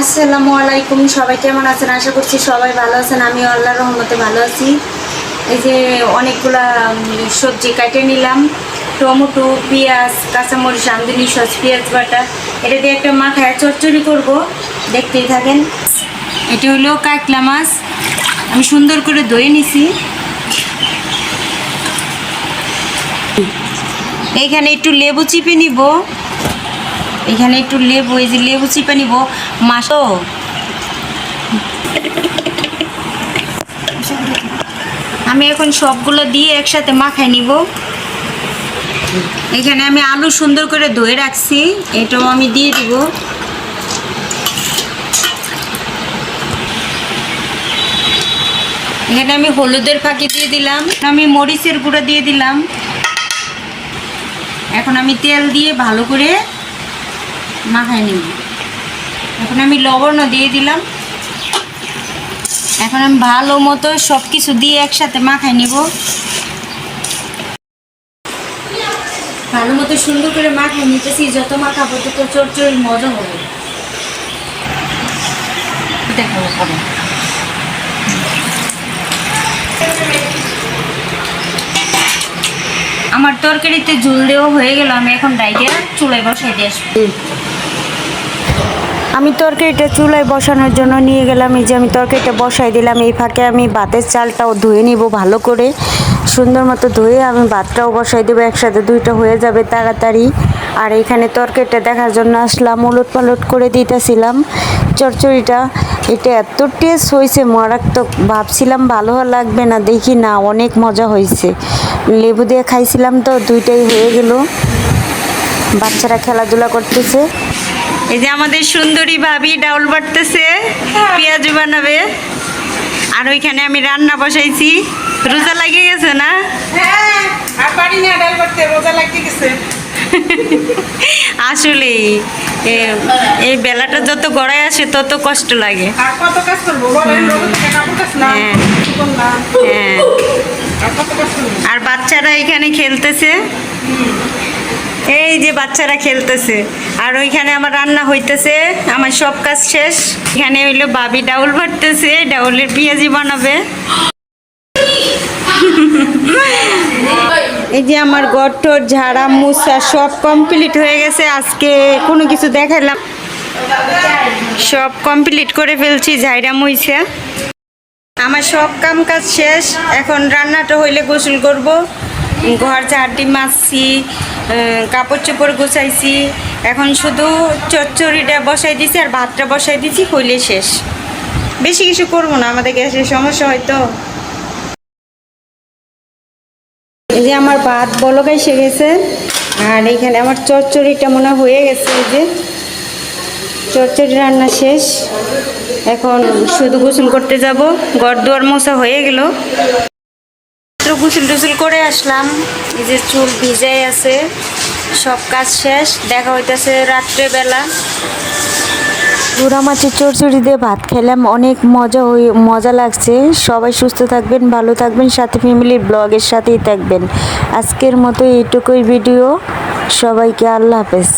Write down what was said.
আসসালামু আলাইকুম, সবাই কেমন আছেন? আশা করছি সবাই ভালো আছেন। আমি আল্লাহর রহমতে ভালো আছি। এই যে অনেকগুলা সবজি কাটে নিলাম। টমেটো, পেঁয়াজ, কাঁচামরিচ রাঁধুনি সস, পেঁয়াজ বাটা, এটা দিয়ে একটা মাথায় চচ্চড়ি করব। দেখতেই থাকেন। এটা হলো কাকলা মাছ। আমি সুন্দর করে ধুয়ে নিছি। এইখানে একটু লেবু চিপে নিব। এখানে একটু লেবু, এই যে লেবু চিপে নিব। মাছও আমি এখন সবগুলো দিয়ে একসাথে মাখাই নিব। এখানে আমি আলু সুন্দর করে ধুয়ে রাখছি, এটাও আমি দিয়ে দিব। এখানে আমি হলুদের ফাঁকি দিয়ে দিলাম, আমি মরিচের গুঁড়ো দিয়ে দিলাম। এখন আমি তেল দিয়ে ভালো করে মাখাই নিব এখন আমি লবণও দিয়ে দিলাম। এখন আমি ভালো মতো সব কিছু দিয়ে একসাথে মাখাই নিব। ভালো মতো সুন্দর করে মাখাই নিতেছি, যত মাখাবো তত চরচড়ির মজা হবে। আমার তরকারিতে ঝুল দেওয়া হয়ে গেল, আমি এখন ডাইকে চুলায় বসাই দিয়ে আসব। আমি তরকারিটা চুলায় বসানোর জন্য নিয়ে গেলাম। এই যে আমি তরকারিটা বসাই দিলাম, এই ফাঁকে আমি ভাতের চালটাও ধুয়ে নিব ভালো করে। সুন্দর মতো ধুয়ে আমি ভাতটাও বসাই দেবো, একসাথে দুইটা হয়ে যাবে তাড়াতাড়ি। আর এখানে তরকারিটা দেখার জন্য আসলাম উলট পালট করে দিতেছিলাম চচ্চড়িটা। এটা এত টেস্ট হয়েছে, মারাত্মক। ভাবছিলাম ভালো লাগবে না, দেখি না, অনেক মজা হয়েছে। লেবু দিয়ে খাইছিলাম তো, দুইটাই হয়ে গেল। বাচ্চারা খেলাধুলা করতেছে। এই যে আমাদের সুন্দরী ভাবি ডাউল বাটতেছে পেঁয়াজ বানাবে। আর ওইখানে আমি রান্না বসাইছি। রোজা লাগিয়ে গেছে না? হ্যাঁ আর পারি না ডাল করতে রোজা লাগতে গেছে। আসলে এই বেলাটা যত গড়ায় আসে তত কষ্ট লাগে। আর হ্যাঁ। হ্যাঁ। আর বাচ্চারা এখানে খেলতেছে। এই যে বাচ্চারা খেলতেছে। আর ওইখানে আমার রান্না হইতেছে, আমার সব কাজ শেষ। এখানে হইল বাবি ডাউল ভরতেছে ডাউলের পেঁয়াজি বানাবে। এই যে আমার গট্টর ঝাড়া মুসা সব কমপ্লিট হয়ে গেছে। আজকে কোনো কিছু দেখালাম সব কমপ্লিট করে ফেলছি, ঝাইরা মুইছে। আমার সব কাম কাজ শেষ। এখন রান্নাটা হইলে গোসল করব। ঘর ঝাড়টি মাছছি কাপড় চোপড় গোছাইছি। এখন শুধু চচ্চড়িটা বসাই দিছি আর ভাতটা বসাই দিছি, হইলে শেষ। বেশি কিছু করব না, আমাদের গ্যাসের সমস্যা হয়তো এই যে আমার ভাত বলক এসে গেছে, আর এখানে আমার চচ্চড়িটা মনে হয় গেছে, এই যে। চচ্চড়ি রান্না শেষ। এখন শুধু গোসল করতে যাব, ঘর দুয়ার মোছা হয়ে গেল। তো গোসল টুসল করে আসলাম। এই যে চুল ভিজাই আছে, সব কাজ শেষ। দেখা হইতেছে রাত্রেবেলা গুড়া মাছের চড়চড়ি দিয়ে ভাত খেলাম, অনেক মজা হয়ে মজা লাগছে। সবাই সুস্থ থাকবেন, ভালো থাকবেন, সাথে ফ্যামিলির ব্লগের সাথেই থাকবেন। আজকের মতো এইটুকুই ভিডিও সবাইকে আল্লাহ হাফেজ।